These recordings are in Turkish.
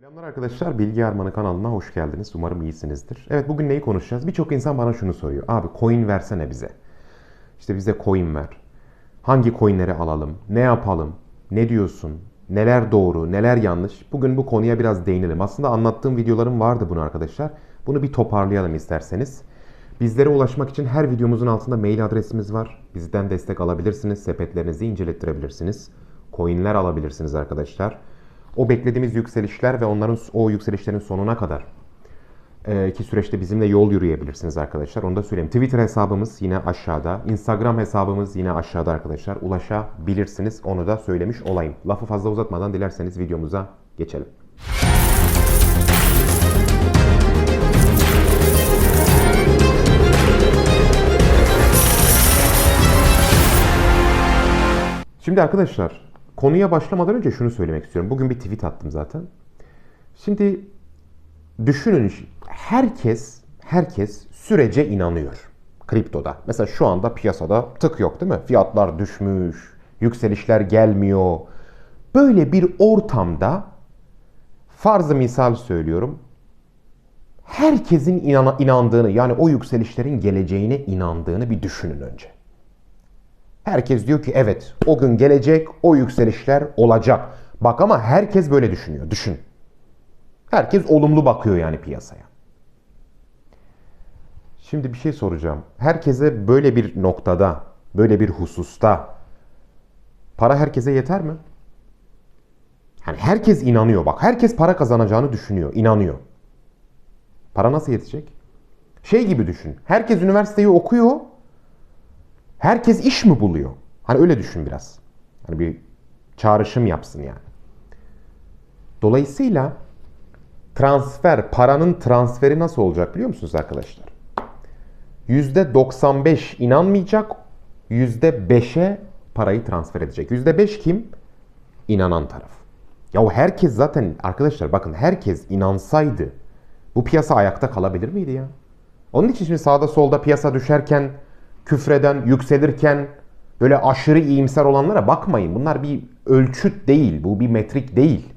Selamlar arkadaşlar, Bilgi Armanı kanalına hoş geldiniz. Umarım iyisinizdir. Evet bugün neyi konuşacağız? Birçok insan bana şunu soruyor. Abi coin versene bize. İşte bize coin ver. Hangi coinleri alalım? Ne yapalım? Ne diyorsun? Neler doğru, neler yanlış? Bugün bu konuya biraz değinelim. Aslında anlattığım videolarım vardı bunu arkadaşlar. Bunu bir toparlayalım isterseniz. Bizlere ulaşmak için her videomuzun altında mail adresimiz var. Bizden destek alabilirsiniz. Sepetlerinizi incelettirebilirsiniz. Coinler alabilirsiniz arkadaşlar. O beklediğimiz yükselişler ve onların o yükselişlerin sonuna kadar e, ki süreçte bizimle yol yürüyebilirsiniz arkadaşlar. Onu da söyleyeyim. Twitter hesabımız yine aşağıda. Instagram hesabımız yine aşağıda arkadaşlar. Ulaşabilirsiniz. Onu da söylemiş olayım. Lafı fazla uzatmadan dilerseniz videomuza geçelim. Şimdi arkadaşlar konuya başlamadan önce şunu söylemek istiyorum. Bugün bir tweet attım zaten. Şimdi düşünün herkes herkes sürece inanıyor kriptoda. Mesela şu anda piyasada tık yok değil mi? Fiyatlar düşmüş, yükselişler gelmiyor. Böyle bir ortamda farzı misal söylüyorum. Herkesin inana- inandığını yani o yükselişlerin geleceğine inandığını bir düşünün önce. Herkes diyor ki evet o gün gelecek, o yükselişler olacak. Bak ama herkes böyle düşünüyor. Düşün. Herkes olumlu bakıyor yani piyasaya. Şimdi bir şey soracağım. Herkese böyle bir noktada, böyle bir hususta para herkese yeter mi? Yani herkes inanıyor. Bak herkes para kazanacağını düşünüyor, inanıyor. Para nasıl yetecek? Şey gibi düşün. Herkes üniversiteyi okuyor. Herkes iş mi buluyor? Hani öyle düşün biraz. Hani bir çağrışım yapsın yani. Dolayısıyla transfer, paranın transferi nasıl olacak biliyor musunuz arkadaşlar? %95 inanmayacak, %5'e parayı transfer edecek. %5 kim? İnanan taraf. Ya herkes zaten arkadaşlar bakın herkes inansaydı bu piyasa ayakta kalabilir miydi ya? Onun için şimdi sağda solda piyasa düşerken, küfreden, yükselirken böyle aşırı iyimser olanlara bakmayın. Bunlar bir ölçüt değil, bu bir metrik değil.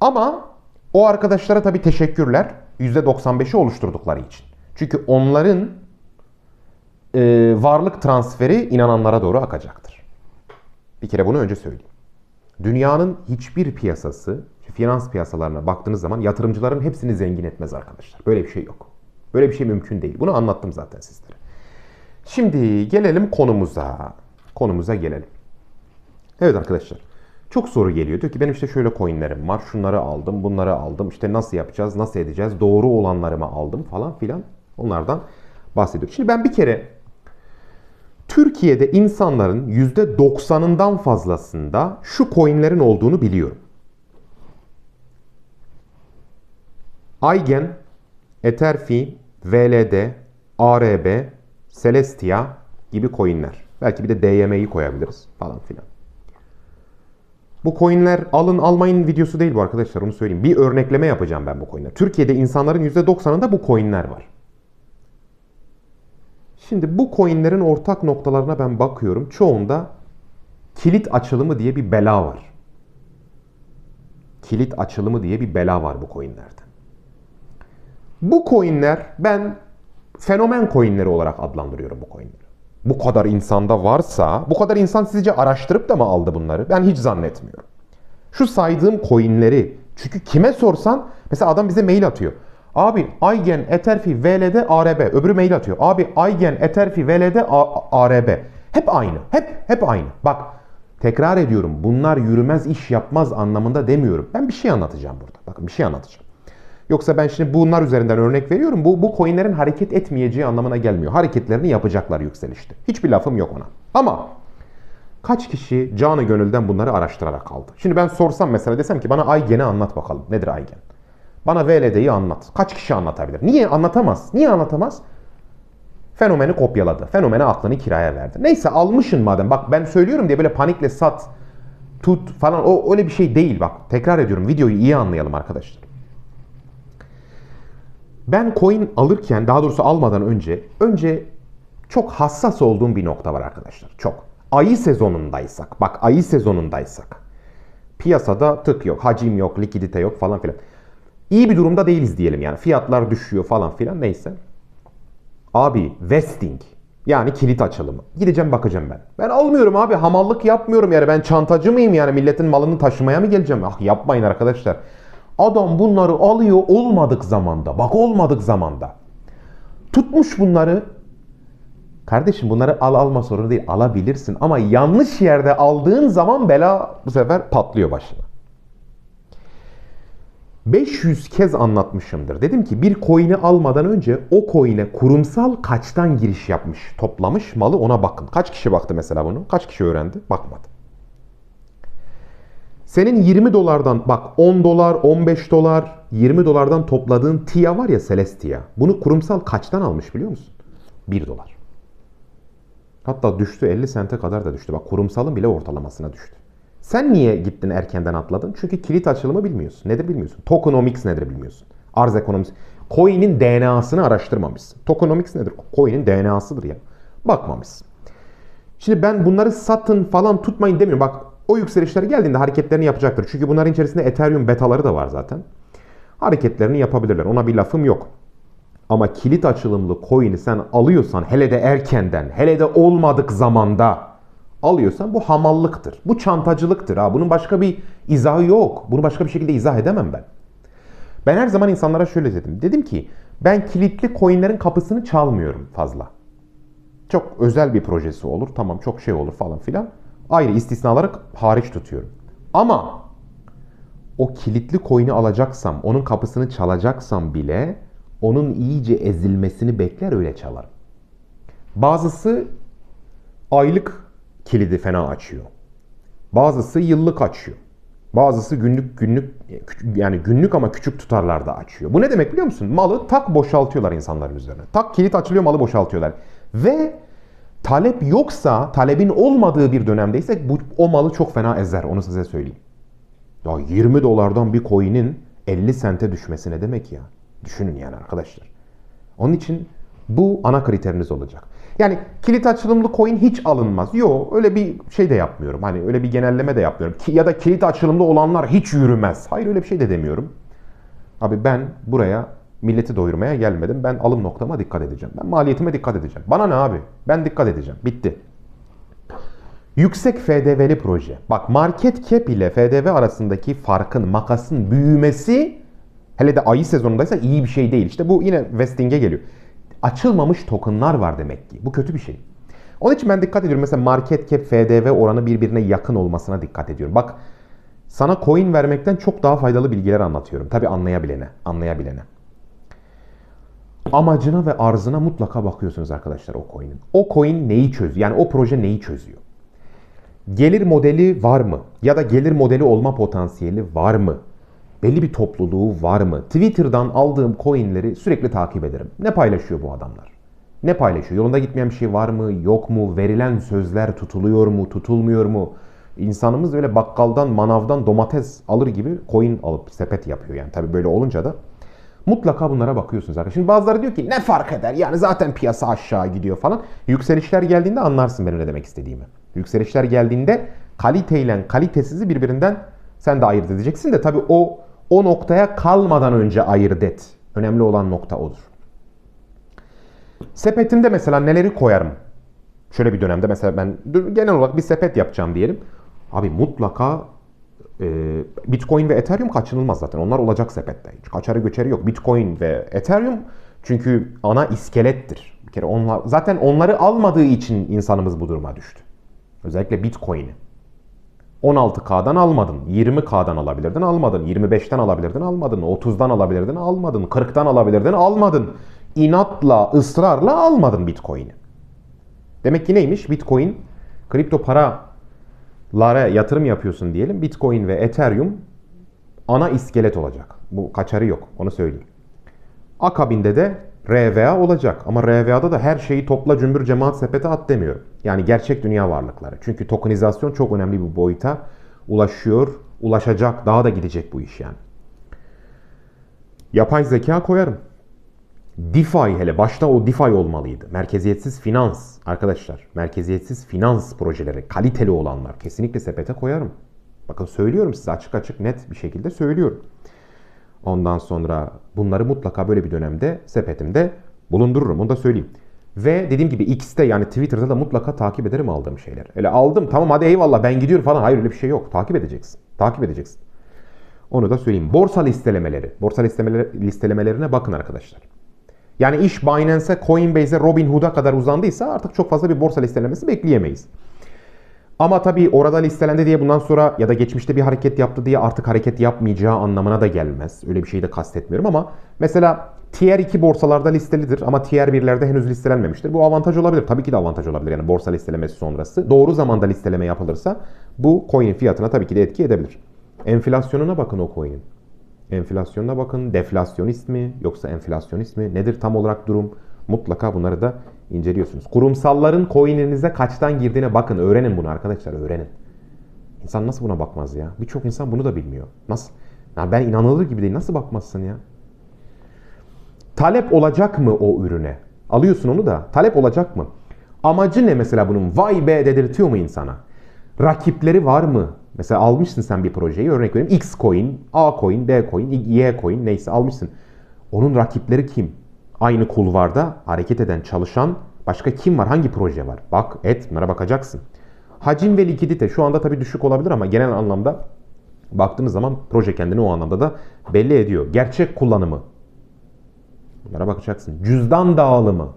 Ama o arkadaşlara tabii teşekkürler. %95'i oluşturdukları için. Çünkü onların e, varlık transferi inananlara doğru akacaktır. Bir kere bunu önce söyleyeyim. Dünyanın hiçbir piyasası, finans piyasalarına baktığınız zaman yatırımcıların hepsini zengin etmez arkadaşlar. Böyle bir şey yok. Böyle bir şey mümkün değil. Bunu anlattım zaten sizlere. Şimdi gelelim konumuza. Konumuza gelelim. Evet arkadaşlar. Çok soru geliyor. Diyor ki benim işte şöyle coinlerim var. Şunları aldım, bunları aldım. İşte nasıl yapacağız, nasıl edeceğiz? Doğru olanlarımı aldım falan filan. Onlardan bahsediyor. Şimdi ben bir kere Türkiye'de insanların %90'ından fazlasında şu coinlerin olduğunu biliyorum. Aygen, Etherfi, VLD, ARB, Celestia gibi coinler. Belki bir de DYM'yi koyabiliriz falan filan. Bu coinler alın almayın videosu değil bu arkadaşlar onu söyleyeyim. Bir örnekleme yapacağım ben bu coinler. Türkiye'de insanların %90'ında bu coinler var. Şimdi bu coinlerin ortak noktalarına ben bakıyorum. Çoğunda kilit açılımı diye bir bela var. Kilit açılımı diye bir bela var bu coinlerde. Bu coinler ben fenomen coinleri olarak adlandırıyorum bu coinleri. Bu kadar insanda varsa, bu kadar insan sizce araştırıp da mı aldı bunları? Ben hiç zannetmiyorum. Şu saydığım coinleri, çünkü kime sorsan, mesela adam bize mail atıyor. Abi Aygen, Etherfi, VLD, ARB. Öbürü mail atıyor. Abi Aygen, Etherfi, VLD, ARB. Hep aynı. Hep hep aynı. Bak tekrar ediyorum. Bunlar yürümez, iş yapmaz anlamında demiyorum. Ben bir şey anlatacağım burada. Bakın bir şey anlatacağım. Yoksa ben şimdi bunlar üzerinden örnek veriyorum. Bu, bu coinlerin hareket etmeyeceği anlamına gelmiyor. Hareketlerini yapacaklar yükselişte. Hiçbir lafım yok ona. Ama kaç kişi canı gönülden bunları araştırarak aldı? Şimdi ben sorsam mesela desem ki bana Aygen'i anlat bakalım. Nedir Aygen? Bana VLD'yi anlat. Kaç kişi anlatabilir? Niye anlatamaz? Niye anlatamaz? Fenomeni kopyaladı. Fenomene aklını kiraya verdi. Neyse almışın madem. Bak ben söylüyorum diye böyle panikle sat, tut falan o öyle bir şey değil bak. Tekrar ediyorum videoyu iyi anlayalım arkadaşlar. Ben coin alırken daha doğrusu almadan önce önce çok hassas olduğum bir nokta var arkadaşlar. Çok. Ayı sezonundaysak bak ayı sezonundaysak Piyasada tık yok, hacim yok, likidite yok falan filan. İyi bir durumda değiliz diyelim yani. Fiyatlar düşüyor falan filan neyse. Abi vesting yani kilit açılımı. Gideceğim bakacağım ben. Ben almıyorum abi hamallık yapmıyorum yani ben çantacı mıyım yani milletin malını taşımaya mı geleceğim? Ah yapmayın arkadaşlar. Adam bunları alıyor olmadık zamanda. Bak olmadık zamanda. Tutmuş bunları. Kardeşim bunları al alma sorunu değil alabilirsin ama yanlış yerde aldığın zaman bela bu sefer patlıyor başına. 500 kez anlatmışımdır. Dedim ki bir coin'i almadan önce o coin'e kurumsal kaçtan giriş yapmış, toplamış malı ona bakın. Kaç kişi baktı mesela bunu? Kaç kişi öğrendi? Bakmadı. Senin 20 dolardan bak 10 dolar, 15 dolar, 20 dolardan topladığın TIA var ya Celestia. Bunu kurumsal kaçtan almış biliyor musun? 1 dolar. Hatta düştü 50 sente kadar da düştü. Bak kurumsalın bile ortalamasına düştü. Sen niye gittin erkenden atladın? Çünkü kilit açılımı bilmiyorsun. Nedir bilmiyorsun. Tokenomics nedir bilmiyorsun. Arz ekonomisi. Coin'in DNA'sını araştırmamışsın. Tokenomics nedir? Coin'in DNA'sıdır ya. Bakmamışsın. Şimdi ben bunları satın falan tutmayın demiyorum. Bak o yükselişler geldiğinde hareketlerini yapacaktır. Çünkü bunların içerisinde Ethereum betaları da var zaten. Hareketlerini yapabilirler. Ona bir lafım yok. Ama kilit açılımlı coin'i sen alıyorsan hele de erkenden, hele de olmadık zamanda alıyorsan bu hamallıktır. Bu çantacılıktır. Ha. Bunun başka bir izahı yok. Bunu başka bir şekilde izah edemem ben. Ben her zaman insanlara şöyle dedim. Dedim ki ben kilitli coinlerin kapısını çalmıyorum fazla. Çok özel bir projesi olur. Tamam çok şey olur falan filan. Ayrı istisnaları hariç tutuyorum. Ama o kilitli coin'i alacaksam, onun kapısını çalacaksam bile onun iyice ezilmesini bekler öyle çalarım. Bazısı aylık kilidi fena açıyor. Bazısı yıllık açıyor. Bazısı günlük günlük yani günlük ama küçük tutarlarda açıyor. Bu ne demek biliyor musun? Malı tak boşaltıyorlar insanların üzerine. Tak kilit açılıyor malı boşaltıyorlar. Ve talep yoksa, talebin olmadığı bir dönemdeyse bu o malı çok fena ezer. Onu size söyleyeyim. Ya 20 dolardan bir coin'in 50 sente düşmesi ne demek ya? Düşünün yani arkadaşlar. Onun için bu ana kriteriniz olacak. Yani kilit açılımlı coin hiç alınmaz. Yok öyle bir şey de yapmıyorum. Hani öyle bir genelleme de yapmıyorum. Ki, ya da kilit açılımlı olanlar hiç yürümez. Hayır öyle bir şey de demiyorum. Abi ben buraya milleti doyurmaya gelmedim. Ben alım noktama dikkat edeceğim. Ben maliyetime dikkat edeceğim. Bana ne abi? Ben dikkat edeceğim. Bitti. Yüksek FDV'li proje. Bak market cap ile FDV arasındaki farkın, makasın büyümesi hele de ayı sezonundaysa iyi bir şey değil. İşte bu yine vesting'e geliyor açılmamış tokenlar var demek ki. Bu kötü bir şey. Onun için ben dikkat ediyorum. Mesela market cap, FDV oranı birbirine yakın olmasına dikkat ediyorum. Bak sana coin vermekten çok daha faydalı bilgiler anlatıyorum. Tabi anlayabilene, anlayabilene. Amacına ve arzına mutlaka bakıyorsunuz arkadaşlar o coin'in. O coin neyi çözüyor? Yani o proje neyi çözüyor? Gelir modeli var mı? Ya da gelir modeli olma potansiyeli var mı? belli bir topluluğu var mı? Twitter'dan aldığım coinleri sürekli takip ederim. Ne paylaşıyor bu adamlar? Ne paylaşıyor? Yolunda gitmeyen bir şey var mı? Yok mu? Verilen sözler tutuluyor mu? Tutulmuyor mu? İnsanımız öyle bakkaldan, manavdan domates alır gibi coin alıp sepet yapıyor yani. Tabii böyle olunca da mutlaka bunlara bakıyorsunuz arkadaşlar. Şimdi bazıları diyor ki ne fark eder? Yani zaten piyasa aşağı gidiyor falan. Yükselişler geldiğinde anlarsın benim ne demek istediğimi. Yükselişler geldiğinde kaliteyle kalitesizi birbirinden sen de ayırt edeceksin de tabii o o noktaya kalmadan önce ayırt et. Önemli olan nokta odur. Sepetimde mesela neleri koyarım? Şöyle bir dönemde mesela ben genel olarak bir sepet yapacağım diyelim. Abi mutlaka Bitcoin ve Ethereum kaçınılmaz zaten. Onlar olacak sepette. Hiç kaçarı göçeri yok. Bitcoin ve Ethereum çünkü ana iskelettir. Bir kere onlar zaten onları almadığı için insanımız bu duruma düştü. Özellikle Bitcoin'i. 16K'dan almadın. 20K'dan alabilirdin almadın. 25'ten alabilirdin almadın. 30'dan alabilirdin almadın. 40'tan alabilirdin almadın. İnatla, ısrarla almadın Bitcoin'i. Demek ki neymiş? Bitcoin kripto paralara yatırım yapıyorsun diyelim. Bitcoin ve Ethereum ana iskelet olacak. Bu kaçarı yok. Onu söyleyeyim. Akabinde de RVA olacak. Ama RVA'da da her şeyi topla cümbür cemaat sepete at demiyorum. Yani gerçek dünya varlıkları. Çünkü tokenizasyon çok önemli bir boyuta ulaşıyor, ulaşacak, daha da gidecek bu iş yani. Yapay zeka koyarım. DeFi hele başta o DeFi olmalıydı. Merkeziyetsiz finans arkadaşlar. Merkeziyetsiz finans projeleri kaliteli olanlar kesinlikle sepete koyarım. Bakın söylüyorum size açık açık net bir şekilde söylüyorum. Ondan sonra bunları mutlaka böyle bir dönemde sepetimde bulundururum. Onu da söyleyeyim. Ve dediğim gibi X'te yani Twitter'da da mutlaka takip ederim aldığım şeyler. Öyle aldım tamam hadi eyvallah ben gidiyorum falan. Hayır öyle bir şey yok. Takip edeceksin. Takip edeceksin. Onu da söyleyeyim. Borsa listelemeleri. Borsa listelemeleri, listelemelerine bakın arkadaşlar. Yani iş Binance'e, Coinbase'e, Robinhood'a kadar uzandıysa artık çok fazla bir borsa listelemesi bekleyemeyiz. Ama tabii orada listelendi diye bundan sonra ya da geçmişte bir hareket yaptı diye artık hareket yapmayacağı anlamına da gelmez. Öyle bir şeyi de kastetmiyorum ama mesela Tier 2 borsalarda listelidir ama Tier 1'lerde henüz listelenmemiştir. Bu avantaj olabilir. Tabii ki de avantaj olabilir yani borsa listelemesi sonrası. Doğru zamanda listeleme yapılırsa bu coin'in fiyatına tabii ki de etki edebilir. Enflasyonuna bakın o coin'in. Enflasyonuna bakın. Deflasyonist mi yoksa enflasyonist mi? Nedir tam olarak durum? Mutlaka bunları da inceliyorsunuz. Kurumsalların coin'inize kaçtan girdiğine bakın. Öğrenin bunu arkadaşlar öğrenin. İnsan nasıl buna bakmaz ya? Birçok insan bunu da bilmiyor. Nasıl? Ya ben inanılır gibi değil. Nasıl bakmazsın ya? Talep olacak mı o ürüne? Alıyorsun onu da. Talep olacak mı? Amacı ne mesela bunun? Vay be dedirtiyor mu insana? Rakipleri var mı? Mesela almışsın sen bir projeyi. Örnek vereyim. X coin, A coin, B coin, Y coin neyse almışsın. Onun rakipleri kim? Aynı kulvarda hareket eden, çalışan başka kim var? Hangi proje var? Bak, et, bunlara bakacaksın. Hacim ve likidite şu anda tabii düşük olabilir ama genel anlamda baktığımız zaman proje kendini o anlamda da belli ediyor. Gerçek kullanımı. Bunlara bakacaksın. Cüzdan dağılımı.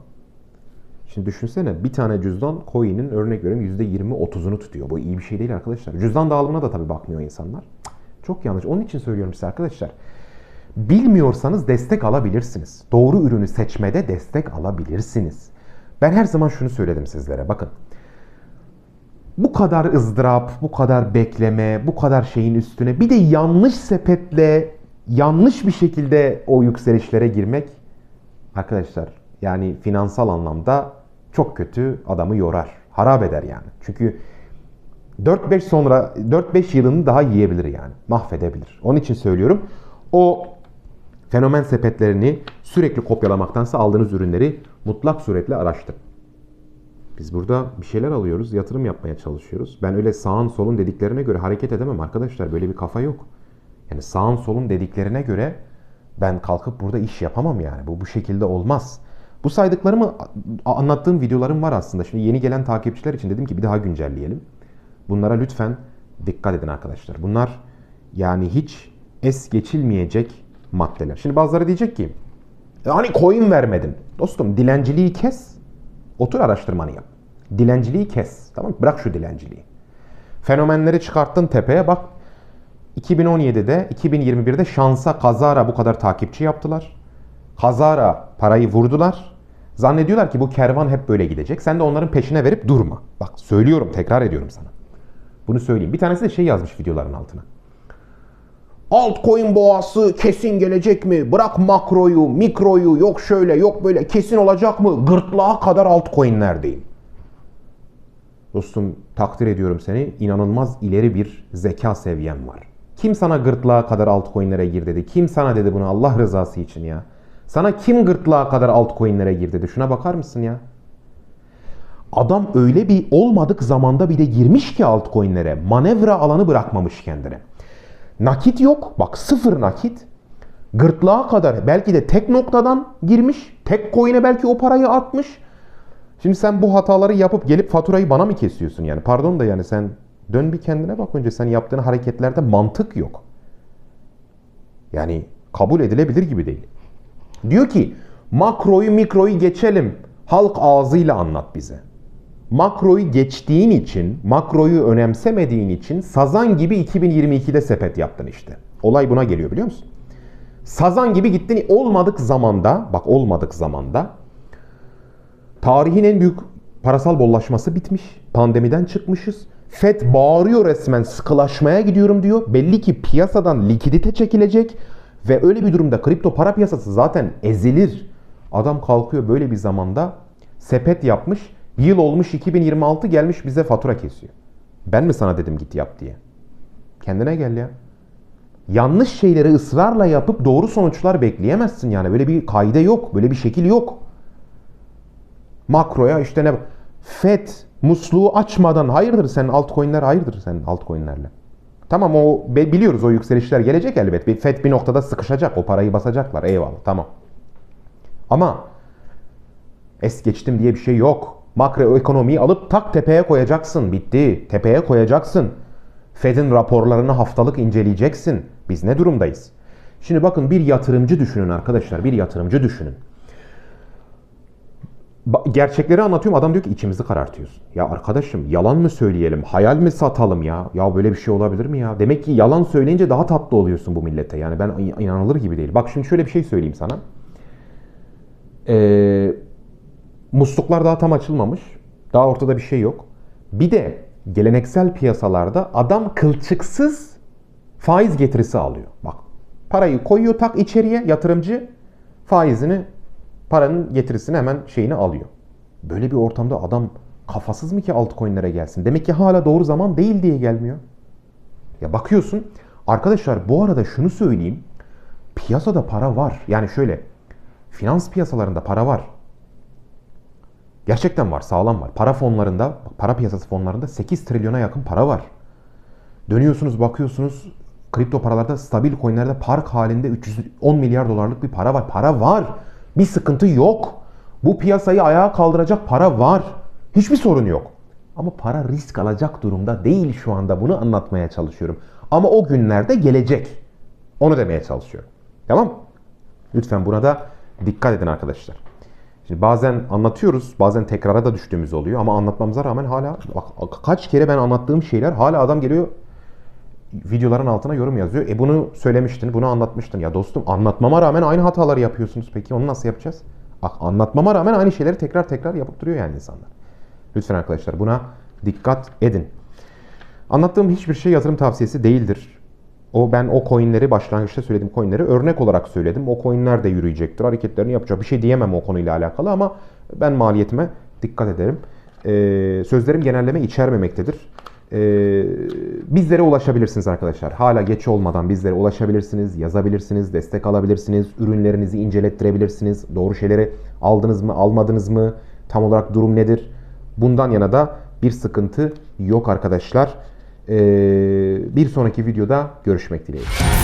Şimdi düşünsene bir tane cüzdan coin'in örnek veriyorum %20-30'unu tutuyor. Bu iyi bir şey değil arkadaşlar. Cüzdan dağılımına da tabii bakmıyor insanlar. Çok yanlış. Onun için söylüyorum size arkadaşlar. Bilmiyorsanız destek alabilirsiniz. Doğru ürünü seçmede destek alabilirsiniz. Ben her zaman şunu söyledim sizlere. Bakın. Bu kadar ızdırap, bu kadar bekleme, bu kadar şeyin üstüne bir de yanlış sepetle yanlış bir şekilde o yükselişlere girmek arkadaşlar yani finansal anlamda çok kötü adamı yorar. Harap eder yani. Çünkü 4-5 sonra 4-5 yılını daha yiyebilir yani. Mahvedebilir. Onun için söylüyorum. O fenomen sepetlerini sürekli kopyalamaktansa aldığınız ürünleri mutlak suretle araştırın. Biz burada bir şeyler alıyoruz, yatırım yapmaya çalışıyoruz. Ben öyle sağın solun dediklerine göre hareket edemem arkadaşlar. Böyle bir kafa yok. Yani sağın solun dediklerine göre ben kalkıp burada iş yapamam yani. Bu bu şekilde olmaz. Bu saydıklarımı anlattığım videolarım var aslında. Şimdi yeni gelen takipçiler için dedim ki bir daha güncelleyelim. Bunlara lütfen dikkat edin arkadaşlar. Bunlar yani hiç es geçilmeyecek maddeler. Şimdi bazıları diyecek ki hani coin vermedin. Dostum dilenciliği kes. Otur araştırmanı yap. Dilenciliği kes. Tamam? Bırak şu dilenciliği. Fenomenleri çıkarttın tepeye bak. 2017'de, 2021'de şansa kazara bu kadar takipçi yaptılar. Kazara parayı vurdular. Zannediyorlar ki bu kervan hep böyle gidecek. Sen de onların peşine verip durma. Bak söylüyorum, tekrar ediyorum sana. Bunu söyleyeyim. Bir tanesi de şey yazmış videoların altına. Altcoin boğası kesin gelecek mi? Bırak makroyu, mikroyu, yok şöyle, yok böyle kesin olacak mı? Gırtlağa kadar altcoin'lerdeyim. Dostum takdir ediyorum seni. İnanılmaz ileri bir zeka seviyen var. Kim sana gırtlağa kadar altcoin'lere gir dedi? Kim sana dedi bunu Allah rızası için ya? Sana kim gırtlağa kadar altcoin'lere gir dedi? Şuna bakar mısın ya? Adam öyle bir olmadık zamanda bile girmiş ki altcoin'lere. Manevra alanı bırakmamış kendine. Nakit yok. Bak sıfır nakit. Gırtlağa kadar belki de tek noktadan girmiş. Tek coin'e belki o parayı atmış. Şimdi sen bu hataları yapıp gelip faturayı bana mı kesiyorsun yani? Pardon da yani sen dön bir kendine bak önce sen yaptığın hareketlerde mantık yok. Yani kabul edilebilir gibi değil. Diyor ki makroyu mikroyu geçelim. Halk ağzıyla anlat bize. Makroyu geçtiğin için, makroyu önemsemediğin için sazan gibi 2022'de sepet yaptın işte. Olay buna geliyor biliyor musun? Sazan gibi gittin olmadık zamanda, bak olmadık zamanda tarihin en büyük parasal bollaşması bitmiş. Pandemiden çıkmışız. FED bağırıyor resmen sıkılaşmaya gidiyorum diyor. Belli ki piyasadan likidite çekilecek ve öyle bir durumda kripto para piyasası zaten ezilir. Adam kalkıyor böyle bir zamanda sepet yapmış. Yıl olmuş 2026 gelmiş bize fatura kesiyor. Ben mi sana dedim git yap diye? Kendine gel ya. Yanlış şeyleri ısrarla yapıp doğru sonuçlar bekleyemezsin yani. Böyle bir kaide yok. Böyle bir şekil yok. Makroya işte ne FED musluğu açmadan hayırdır sen altcoin'ler hayırdır sen altcoin'lerle. Tamam o biliyoruz o yükselişler gelecek elbet. Bir FED bir noktada sıkışacak. O parayı basacaklar. Eyvallah tamam. Ama es geçtim diye bir şey yok. Makroekonomiyi alıp tak tepeye koyacaksın. Bitti. Tepeye koyacaksın. Fed'in raporlarını haftalık inceleyeceksin. Biz ne durumdayız? Şimdi bakın bir yatırımcı düşünün arkadaşlar. Bir yatırımcı düşünün. Gerçekleri anlatıyorum. Adam diyor ki içimizi karartıyorsun. Ya arkadaşım yalan mı söyleyelim? Hayal mi satalım ya? Ya böyle bir şey olabilir mi ya? Demek ki yalan söyleyince daha tatlı oluyorsun bu millete. Yani ben in- inanılır gibi değil. Bak şimdi şöyle bir şey söyleyeyim sana. Ee, musluklar daha tam açılmamış. Daha ortada bir şey yok. Bir de geleneksel piyasalarda adam kılçıksız faiz getirisi alıyor. Bak parayı koyuyor tak içeriye yatırımcı faizini paranın getirisini hemen şeyini alıyor. Böyle bir ortamda adam kafasız mı ki altcoin'lere gelsin? Demek ki hala doğru zaman değil diye gelmiyor. Ya bakıyorsun arkadaşlar bu arada şunu söyleyeyim. Piyasada para var. Yani şöyle finans piyasalarında para var. Gerçekten var, sağlam var. Para fonlarında, para piyasası fonlarında 8 trilyona yakın para var. Dönüyorsunuz, bakıyorsunuz kripto paralarda, stabil coinlerde park halinde 310 milyar dolarlık bir para var. Para var. Bir sıkıntı yok. Bu piyasayı ayağa kaldıracak para var. Hiçbir sorun yok. Ama para risk alacak durumda değil şu anda. Bunu anlatmaya çalışıyorum. Ama o günlerde gelecek. Onu demeye çalışıyorum. Tamam? Lütfen buna da dikkat edin arkadaşlar. Şimdi bazen anlatıyoruz, bazen tekrara da düştüğümüz oluyor ama anlatmamıza rağmen hala bak kaç kere ben anlattığım şeyler hala adam geliyor videoların altına yorum yazıyor. E bunu söylemiştin, bunu anlatmıştın. Ya dostum anlatmama rağmen aynı hataları yapıyorsunuz. Peki onu nasıl yapacağız? Bak anlatmama rağmen aynı şeyleri tekrar tekrar yapıp duruyor yani insanlar. Lütfen arkadaşlar buna dikkat edin. Anlattığım hiçbir şey yatırım tavsiyesi değildir. O ben o coinleri başlangıçta söylediğim coinleri örnek olarak söyledim. O coinler de yürüyecektir. Hareketlerini yapacak. Bir şey diyemem o konuyla alakalı ama ben maliyetime dikkat ederim. Ee, sözlerim genelleme içermemektedir. Ee, bizlere ulaşabilirsiniz arkadaşlar. Hala geç olmadan bizlere ulaşabilirsiniz, yazabilirsiniz, destek alabilirsiniz, ürünlerinizi incelettirebilirsiniz. Doğru şeyleri aldınız mı, almadınız mı? Tam olarak durum nedir? Bundan yana da bir sıkıntı yok arkadaşlar. Ee, bir sonraki videoda görüşmek dileğiyle.